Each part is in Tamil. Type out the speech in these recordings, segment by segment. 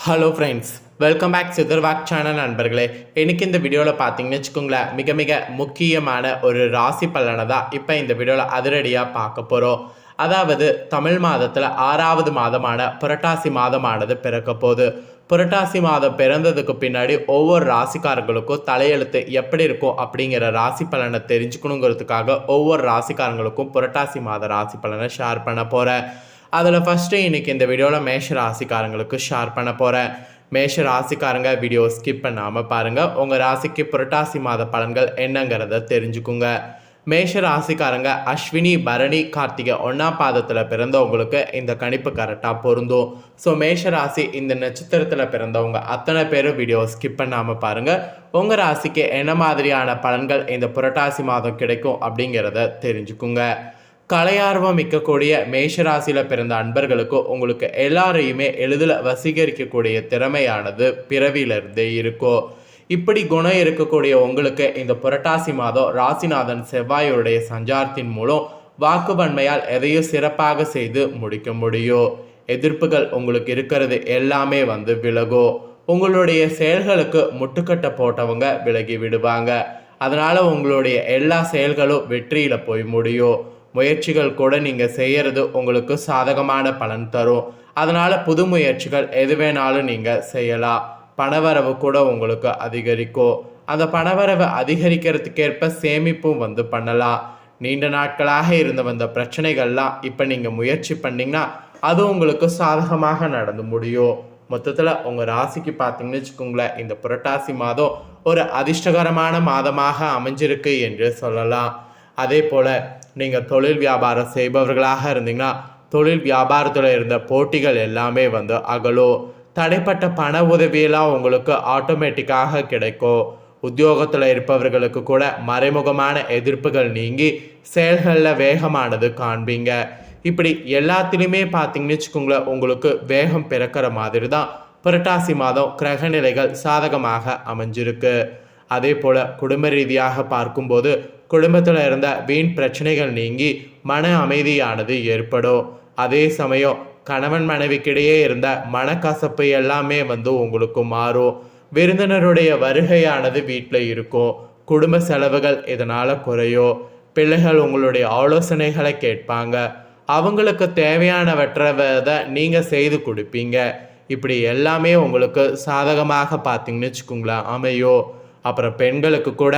ஹலோ ஃப்ரெண்ட்ஸ் வெல்கம் பேக் சிதர்வாக் சேனல் நண்பர்களே. எனக்கு இந்த வீடியோவில் பார்த்தீங்கன்னு வச்சுக்கோங்களேன் மிக மிக முக்கியமான ஒரு ராசி பலனை தான் இப்போ இந்த வீடியோவில் அதிரடியாக பார்க்க போகிறோம் அதாவது தமிழ் மாதத்தில் ஆறாவது மாதமான புரட்டாசி மாதமானது பிறக்க போகுது. புரட்டாசி மாதம் பிறந்ததுக்கு பின்னாடி ஒவ்வொரு ராசிக்காரங்களுக்கும் தலையெழுத்து எப்படி இருக்கும் அப்படிங்கிற ராசி பலனை தெரிஞ்சுக்கணுங்கிறதுக்காக ஒவ்வொரு ராசிக்காரங்களுக்கும் புரட்டாசி மாத ராசி பலனை ஷேர் பண்ண போகிறேன் அதில் ஃபஸ்ட்டு இன்றைக்கி இந்த வீடியோவில் மேஷ ராசிக்காரங்களுக்கு ஷேர் பண்ண போகிறேன் மேஷ ராசிக்காரங்க வீடியோ ஸ்கிப் பண்ணாமல் பாருங்கள் உங்கள் ராசிக்கு புரட்டாசி மாத பலன்கள் என்னங்கிறத தெரிஞ்சுக்குங்க. மேஷ ராசிக்காரங்க அஸ்வினி பரணி கார்த்திகை ஒன்றாம் பாதத்தில் பிறந்தவங்களுக்கு இந்த கணிப்பு கரெக்டாக பொருந்தும். ஸோ மேஷ ராசி இந்த நட்சத்திரத்தில் பிறந்தவங்க அத்தனை பேரும் வீடியோ ஸ்கிப் பண்ணாமல் பாருங்கள் உங்கள் ராசிக்கு என்ன மாதிரியான பலன்கள் இந்த புரட்டாசி மாதம் கிடைக்கும் அப்படிங்கிறத தெரிஞ்சுக்குங்க. கலையார்வம் மிக்கக்கூடிய மேஷராசியில் பிறந்த அன்பர்களுக்கும் உங்களுக்கு எல்லாரையுமே எளிதில் வசீகரிக்கக்கூடிய திறமையானது பிறவியிலிருந்தே இருக்கும் இப்படி குணம் இருக்கக்கூடிய உங்களுக்கு இந்த புரட்டாசி மாதம் ராசிநாதன் செவ்வாயுடைய சஞ்சாரத்தின் மூலம் வாக்குவன்மையால் எதையும் சிறப்பாக செய்து முடிக்க முடியும். எதிர்ப்புகள் உங்களுக்கு இருக்கிறது எல்லாமே வந்து விலகும் உங்களுடைய செயல்களுக்கு முட்டுக்கட்டை போட்டவங்க விலகி விடுவாங்க. அதனால் உங்களுடைய எல்லா செயல்களும் வெற்றியில் போய் முடியும். முயற்சிகள் கூட நீங்கள் செய்கிறது உங்களுக்கு சாதகமான பலன் தரும். அதனால் புது முயற்சிகள் எது வேணாலும் நீங்கள் செய்யலாம். பணவரவு கூட உங்களுக்கு அதிகரிக்கும். அந்த பணவரவு அதிகரிக்கிறதுக்கேற்ப சேமிப்பும் வந்து பண்ணலாம். நீண்ட நாட்களாக இருந்து வந்த பிரச்சனைகள்லாம் இப்போ நீங்கள் முயற்சி பண்ணிங்கன்னா அது உங்களுக்கு சாதகமாக நடந்து முடியும். மொத்தத்தில் உங்கள் ராசிக்கு பார்த்தீங்கன்னு வச்சுக்கோங்களேன் இந்த புரட்டாசி மாதம் ஒரு அதிர்ஷ்டகரமான மாதமாக அமைஞ்சிருக்கு என்று சொல்லலாம். அதே போல் நீங்கள் தொழில் வியாபாரம் செய்பவர்களாக இருந்தீங்கன்னா தொழில் வியாபாரத்தில் இருந்த போட்டிகள் எல்லாமே வந்து அகலும் தடைப்பட்ட பண உதவியெல்லாம் உங்களுக்கு ஆட்டோமேட்டிக்காக கிடைக்கும். உத்தியோகத்தில் இருப்பவர்களுக்கு கூட மறைமுகமான எதிர்ப்புகள் நீங்கி செயல்களில் வேகமானது காண்பீங்க. இப்படி எல்லாத்துலேயுமே பார்த்தீங்கன்னு வச்சுக்கோங்களேன் உங்களுக்கு வேகம் பிறக்கிற மாதிரி தான் புரட்டாசி மாதம் கிரகநிலைகள் சாதகமாக அமைஞ்சிருக்கு. அதே போல் குடும்ப ரீதியாக பார்க்கும்போது குடும்பத்தில் இருந்த வீண் பிரச்சனைகள் நீங்கி மன அமைதியானது ஏற்படும். அதே சமயம் கணவன் மனைவிக்கிடையே இருந்த மனக்கசப்பு எல்லாமே வந்து உங்களுக்கு மாறும். விருந்தினருடைய வருகையானது வீட்டில் இருக்கும். குடும்ப செலவுகள் இதனால் குறையும். பிள்ளைகள் உங்களுடைய ஆலோசனைகளை கேட்பாங்க. அவங்களுக்கு தேவையானவற்றதை நீங்கள் செய்து கொடுப்பீங்க. இப்படி எல்லாமே உங்களுக்கு சாதகமாக பார்த்தீங்கன்னு வச்சுக்கோங்களேன் அமையோ அப்புறம் பெண்களுக்கு கூட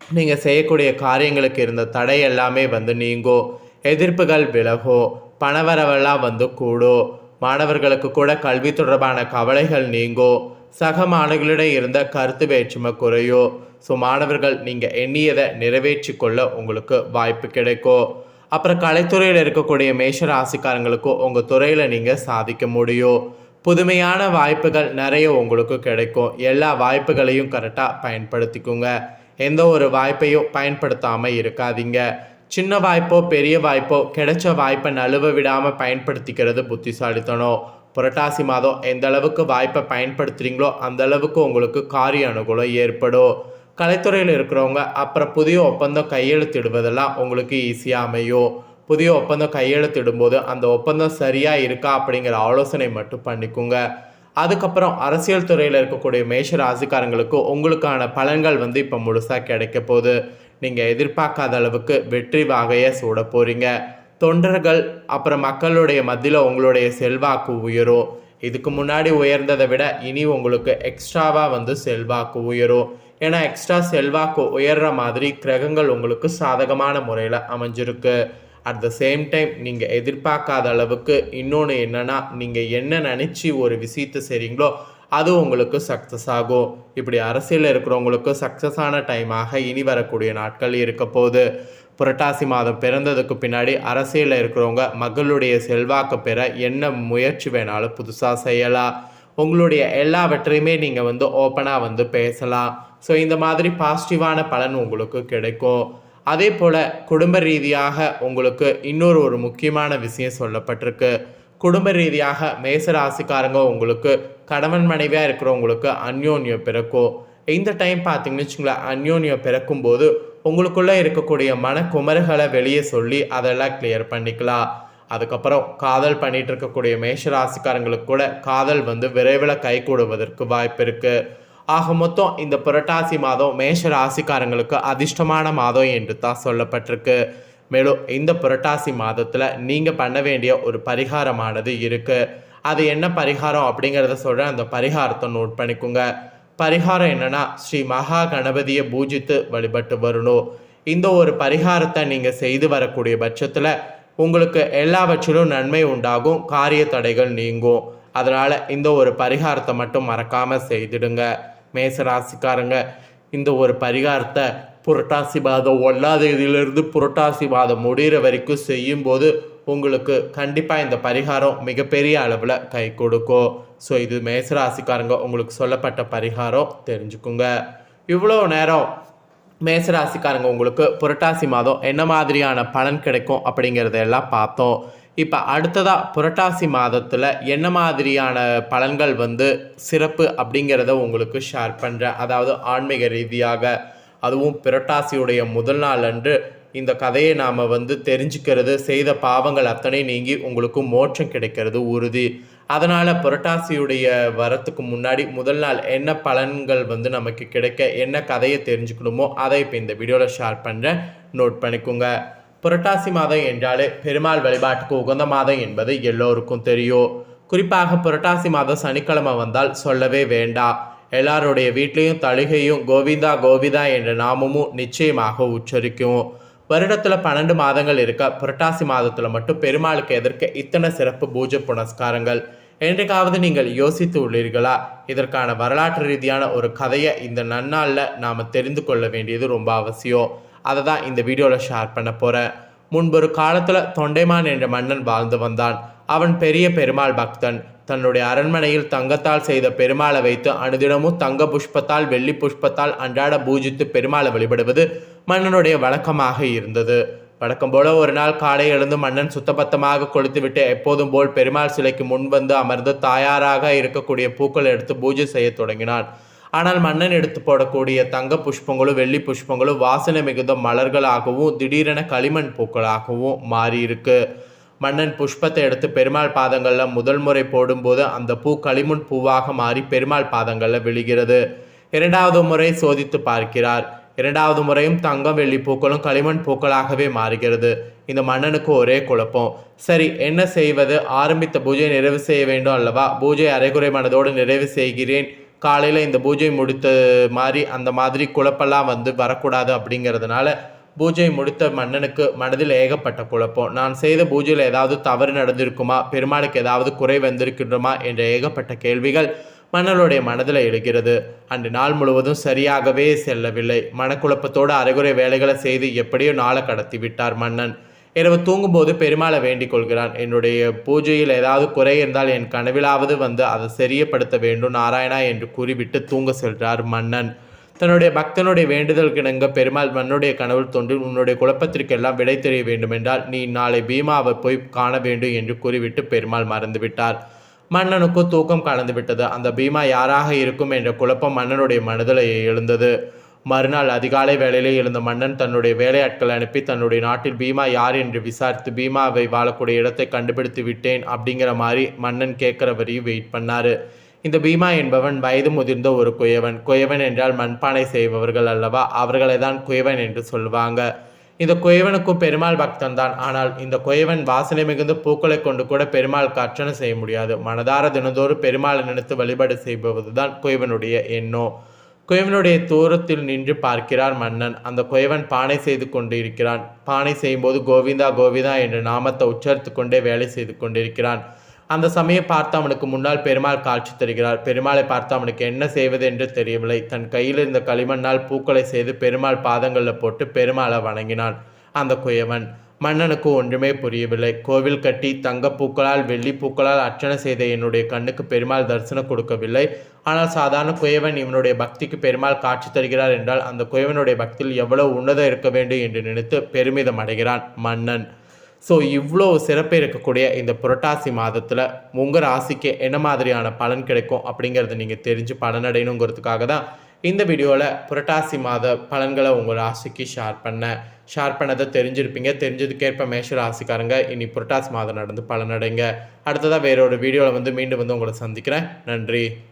நீங்கள் செய்யக்கூடிய காரியங்களுக்கு இருந்த தடை எல்லாமே வந்து நீங்கும் எதிர்ப்புகள் விலகும் பணவரவெல்லாம் வந்து கூடும் மாணவர்களுக்கு கூட கல்வி தொடர்பான கவலைகள் நீங்கும் சக மாணவர்களிடம் இருந்த கருத்து வேற்றுமை குறையும் ஸோ மாணவர்கள் நீங்கள் எண்ணியதை நிறைவேற்றி கொள்ள உங்களுக்கு வாய்ப்பு கிடைக்கும் அப்புறம் கலைத்துறையில் இருக்கக்கூடிய மேஷ ராசிக்காரங்களுக்கும் உங்கள் துறையில் நீங்கள் சாதிக்க முடியும் புதுமையான வாய்ப்புகள் நிறைய உங்களுக்கு கிடைக்கும். எல்லா வாய்ப்புகளையும் கரெக்டாக பயன்படுத்திக்கோங்க. எந்த ஒரு வாய்ப்பையும் பயன்படுத்தாமல் இருக்காதீங்க. சின்ன வாய்ப்போ பெரிய வாய்ப்போ கிடைச்ச வாய்ப்பை நழுவ விடாமல் பயன்படுத்திக்கிறது புத்திசாலித்தனம். புரட்டாசி மாதம் எந்த அளவுக்கு வாய்ப்பை பயன்படுத்துகிறீங்களோ அந்த அளவுக்கு உங்களுக்கு காரிய அனுகூலம் ஏற்படும். கலைத்துறையில் இருக்கிறவங்க அப்புறம் புதிய ஒப்பந்தம் கையெழுத்திடுவதெல்லாம் உங்களுக்கு ஈஸியாக அமையும். புதிய ஒப்பந்தம் கையெழுத்திடும்போது அந்த ஒப்பந்தம் சரியாக இருக்கா அப்படிங்கிற ஆலோசனை மட்டும் பண்ணிக்கோங்க. அதுக்கப்புறம் அரசியல் துறையில் இருக்கக்கூடிய மேஷ ராசிக்காரங்களுக்கு உங்களுக்கான பலன்கள் வந்து இப்போ முழுசாக கிடைக்க போகுது. நீங்கள் எதிர்பார்க்காத அளவுக்கு வெற்றி வாகையை சூட போகிறீங்க தொண்டர்கள் அப்புறம் மக்களுடைய மத்தியில் உங்களுடைய செல்வாக்கு உயரும். இதுக்கு முன்னாடி உயர்ந்ததை விட இனி உங்களுக்கு எக்ஸ்ட்ராவாக வந்து செல்வாக்கு உயரும். ஏன்னா எக்ஸ்ட்ரா செல்வாக்கு உயர்ற மாதிரி கிரகங்கள் உங்களுக்கு சாதகமான முறையில் அமைஞ்சிருக்கு. அட் த சேம் டைம் நீங்கள் எதிர்பார்க்காத அளவுக்கு இன்னொன்று என்னென்னா நீங்கள் என்ன நினச்சி ஒரு விஷயத்தை செய்கிறீங்களோ அது உங்களுக்கு சக்ஸஸ் ஆகும். இப்படி அரசியலில் இருக்கிறவங்களுக்கு சக்ஸஸான டைமாக இனி வரக்கூடிய நாட்கள் இருக்க போது புரட்டாசி மாதம் பிறந்ததுக்கு பின்னாடி அரசியலில் இருக்கிறவங்க மக்களுடைய செல்வாக்கு பெற என்ன முயற்சி வேணாலும் புதுசாக செய்யலாம். உங்களுடைய எல்லாவற்றையுமே நீங்கள் வந்து ஓப்பனாக வந்து பேசலாம். ஸோ இந்த மாதிரி பாசிட்டிவான பலன் உங்களுக்கு கிடைக்கும். அதே போல் குடும்ப ரீதியாக உங்களுக்கு இன்னொரு ஒரு முக்கியமான விஷயம் சொல்லப்பட்டிருக்கு. குடும்ப ரீதியாக மேச ராசிக்காரங்க உங்களுக்கு கணவன் மனைவியாக இருக்கிறவங்களுக்கு அந்யோன்யம் பிறக்கும். இந்த டைம் பார்த்தீங்கன்னு வச்சுங்களேன் அந்யோன்யம் பிறக்கும்போது உங்களுக்குள்ளே இருக்கக்கூடிய மனக்குமர்களை வெளியே சொல்லி அதெல்லாம் கிளியர் பண்ணிக்கலாம். அதுக்கப்புறம் காதல் பண்ணிகிட்டு இருக்கக்கூடிய மேஷ ராசிக்காரங்களுக்கு கூட காதல் வந்து விரைவில் கை கூடுவதற்கு வாய்ப்பு இருக்குது ஆக மொத்தம் இந்த புரட்டாசி மாதம் மேஷ ராசிக்காரங்களுக்கு அதிர்ஷ்டமான மாதம் என்று தான் சொல்லப்பட்டிருக்கு. மேலும் இந்த புரட்டாசி மாதத்தில் நீங்கள் பண்ண வேண்டிய ஒரு பரிகாரமானது இருக்குது அது என்ன பரிகாரம் அப்படிங்கிறத சொல்கிறேன் அந்த பரிகாரத்தை நோட் பண்ணிக்கோங்க. பரிகாரம் என்னன்னா ஸ்ரீ மகா கணபதியை பூஜித்து வழிபட்டு வரணும். இந்த ஒரு பரிகாரத்தை நீங்கள் செய்து வரக்கூடிய பட்சத்தில் உங்களுக்கு எல்லாவற்றிலும் நன்மை உண்டாகும். காரிய தடைகள் நீங்கும். அதனால் இந்த ஒரு பரிகாரத்தை மட்டும் மறக்காமல் செய்திடுங்க. மேச ராசிக்காரங்க இந்த ஒரு பரிகாரத்தை புரட்டாசி மாதம் ஒன்றாம் தேதியிலிருந்து புரட்டாசி மாதம் முடிகிற வரைக்கும் செய்யும்போது உங்களுக்கு கண்டிப்பாக இந்த பரிகாரம் மிகப்பெரிய அளவில் கை கொடுக்கும். ஸோ இது மேசராசிக்காரங்க உங்களுக்கு சொல்லப்பட்ட பரிகாரம் தெரிஞ்சுக்குங்க. இவ்வளோ நேரம் மேசராசிக்காரங்க உங்களுக்கு புரட்டாசி மாதம் என்ன மாதிரியான பலன் கிடைக்கும் அப்படிங்கிறத எல்லாம் பார்த்தோம். இப்போ அடுத்ததாக புரட்டாசி மாதத்தில் என்ன மாதிரியான பலன்கள் வந்து சிறப்பு அப்படிங்கிறத உங்களுக்கு ஷேர் பண்ணுறேன் அதாவது ஆன்மீக ரீதியாக அதுவும் புரட்டாசியுடைய முதல் நாள் அன்று இந்த கதையை நாம் வந்து தெரிஞ்சுக்கிறது செய்த பாவங்கள் அத்தனை நீங்கி உங்களுக்கு மோட்சம் கிடைக்கிறது உறுதி. அதனால் புரட்டாசியுடைய வரத்துக்கு முன்னாடி முதல் நாள் என்ன பலன்கள் வந்து நமக்கு கிடைக்க என்ன கதையை தெரிஞ்சுக்கணுமோ அதை இப்போ இந்த வீடியோவில் ஷேர் பண்ணுறேன் நோட் பண்ணிக்கோங்க. புரட்டாசி மாதம் என்றாலே பெருமாள் வழிபாட்டுக்கு உகந்த மாதம் என்பது எல்லோருக்கும் தெரியும். குறிப்பாக புரட்டாசி மாதம் சனிக்கிழமை வந்தால் சொல்லவே வேண்டாம் எல்லாருடைய வீட்லேயும் தழுகையும் கோவிந்தா கோவிந்தா என்ற நாமமும் நிச்சயமாக உச்சரிக்கும். வருடத்தில் பன்னெண்டு மாதங்கள் இருக்க புரட்டாசி மாதத்தில் மட்டும் பெருமாளுக்கு எதிர்க்க இத்தனை சிறப்பு பூஜை புனஸ்காரங்கள். என்றைக்காவது நீங்கள் யோசித்து உள்ளீர்களா? இதற்கான வரலாற்று ரீதியான ஒரு கதையை இந்த நன்னாளில் நாம் தெரிந்து கொள்ள வேண்டியது ரொம்ப அவசியம். அதை தான் இந்த வீடியோவில் ஷேர் பண்ண போகிறேன் முன்பொரு காலத்தில் தொண்டைமான் என்ற மன்னன் வாழ்ந்து வந்தான். அவன் பெரிய பெருமாள் பக்தன். தன்னுடைய அரண்மனையில் தங்கத்தால் செய்த பெருமாளை வைத்து அனுதினமும் தங்க புஷ்பத்தால் வெள்ளி புஷ்பத்தால் அன்றாட பூஜித்து பெருமாளை வழிபடுவது மன்னனுடைய வழக்கமாக இருந்தது. வழக்கம் போல ஒரு நாள் காலை எழுந்து மன்னன் சுத்தபத்தமாக கொளுத்துவிட்டு எப்போதும் போல் பெருமாள் சிலைக்கு முன் வந்து அமர்ந்து தாயாராக இருக்கக்கூடிய பூக்கள் எடுத்து பூஜை செய்ய தொடங்கினான். ஆனால் மன்னன் எடுத்து போடக்கூடிய தங்க புஷ்பங்களும் வெள்ளி புஷ்பங்களும் வாசனை மிகுந்த மலர்களாகவும் திடீரென களிமண் பூக்களாகவும் மாறியிருக்கு. மன்னன் புஷ்பத்தை எடுத்து பெருமாள் பாதங்களில் முதல் முறை போடும்போது அந்த பூ களிமண் பூவாக மாறி பெருமாள் பாதங்களில் விழுகிறது. இரண்டாவது முறை சோதித்து பார்க்கிறார். இரண்டாவது முறையும் தங்கம் வெள்ளி பூக்களும் களிமண் பூக்களாகவே மாறுகிறது. இந்த மன்னனுக்கு ஒரே குழப்பம். சரி என்ன செய்வது? ஆரம்பித்த பூஜை நிறைவு செய்ய வேண்டும் அல்லவா? பூஜை அரைகுறை மனதோடு நிறைவு செய்கிறேன். காலையில் இந்த பூஜை முடித்த மாதிரி அந்த மாதிரி குழப்பெல்லாம் வந்து வரக்கூடாது அப்படிங்கிறதுனால பூஜை முடித்த மன்னனுக்கு மனதில் ஏகப்பட்ட குழப்பம். நான் செய்த பூஜையில் ஏதாவது தவறு நடந்திருக்குமா? பெருமாளுக்கு ஏதாவது குறை வந்திருக்கின்றோமா? என்ற ஏகப்பட்ட கேள்விகள் மன்னனுடைய மனதில் எழுகிறது. அன்று நாள் முழுவதும் சரியாகவே செல்லவில்லை. மனக்குழப்பத்தோடு அரைகுறை வேலைகளை செய்து எப்படியோ நாளை கடத்தி விட்டார் மன்னன். இரவு தூங்கும்போது பெருமாளை வேண்டிக் கொள்கிறான் என்னுடைய பூஜையில் ஏதாவது குறை இருந்தால் என் கனவிலாவது வந்து அதை சரியப்படுத்த வேண்டும். நாராயணா என்று கூறிவிட்டு தூங்க செல்கிறார் மன்னன். தன்னுடைய பக்தனுடைய வேண்டுதல் கிணங்க பெருமாள் மன்னுடைய கனவுள் தோன்றி உன்னுடைய குழப்பத்திற்கெல்லாம் விடை தெரிய வேண்டுமென்றால் நீ நாளை பீமாவை போய் காண வேண்டும் என்று கூறிவிட்டு பெருமாள் மறந்துவிட்டார். மன்னனுக்கு தூக்கம் கலந்துவிட்டது. அந்த பீமா யாராக இருக்கும் என்ற குழப்பம் மன்னனுடைய மனதில் எழுந்தது. மறுநாள் அதிகாலை வேளையிலே எழுந்த மன்னன் தன்னுடைய வேலையாட்களை அனுப்பி தன்னுடைய நாட்டில் பீமா யார் என்று விசாரித்து பீமாவை வாழக்கூடிய இடத்தை கண்டுபிடித்து விட்டேன் அப்படிங்கிற மாதிரி மன்னன் கேட்குற வரையும் வெயிட் பண்ணார். இந்த பீமா என்பவன் வயது முதிர்ந்த ஒரு குயவன். குயவன் என்றால் மண்பானை செய்பவர்கள் அல்லவா? அவர்களை தான் குயவன் என்று சொல்லுவாங்க. இந்த குயவனுக்கும் பெருமாள் பக்தன் தான். ஆனால் இந்த குயவன் வாசனை மிகுந்த பூக்களை கொண்டு கூட பெருமாளுக்கு அர்ச்சனை செய்ய முடியாது. மனதார தினந்தோறும் பெருமாளை நினைத்து வழிபாடு செய்பவது தான் குயவனுடைய எண்ணம். குயவனுடைய தூரத்தில் நின்று பார்க்கிறார் மன்னன். அந்த குயவன் பானை செய்து கொண்டிருக்கிறான் பானை செய்யும்போது கோவிந்தா கோவிந்தா என்ற நாமத்தை உச்சரித்து கொண்டே வேலை செய்து கொண்டிருக்கிறான். அந்த சமயம் பார்த்து அவனுக்கு முன்னால் பெருமாள் காட்சி தருகிறார். பெருமாளை பார்த்து அவனுக்கு என்ன செய்வது என்று தெரியவில்லை. தன் கையில் இருந்த களிமண்ணால் பூக்களை செய்து பெருமாள் பாதங்களில் போட்டு பெருமாளை வணங்கினான். அந்த குயவன் மன்னனுக்கு ஒன்றுமே புரியவில்லை. கோவில் கட்டி தங்கப்பூக்களால் வெள்ளிப்பூக்களால் வெள்ளி பூக்களால் அர்ச்சனை செய்த என்னுடைய கண்ணுக்கு பெருமாள் தரிசனம் கொடுக்கவில்லை. ஆனால் சாதாரண குயவன் இவனுடைய பக்திக்கு பெருமாள் காட்சி தருகிறார் என்றால் அந்த குயவனுடைய பக்தியில் எவ்வளவு உன்னதம் இருக்க வேண்டும் என்று நினைத்து பெருமிதம் அடைகிறான் மன்னன். ஸோ இவ்வளோ சிறப்பு இருக்கக்கூடிய இந்த புரட்டாசி மாதத்தில் உங்கள் ராசிக்கு என்ன மாதிரியான பலன் கிடைக்கும் அப்படிங்கிறத நீங்கள் தெரிஞ்சு பலனடையணுங்கிறதுக்காக தான் இந்த வீடியோவில் புரட்டாசி மாத பலன்களை உங்கள் ராசிக்கு ஷேர் பண்ணேன். ஷேர் பண்ணதை தெரிஞ்சிருப்பீங்க. தெரிஞ்சதுக்கேற்ப மேஷ ராசிக்காரங்க இனி புரட்டாசி மாதம் நடந்து பலனடைங்க. அடுத்ததாக வேறொரு வீடியோவில் வந்து மீண்டும் வந்து உங்களை சந்திக்கிறேன். நன்றி.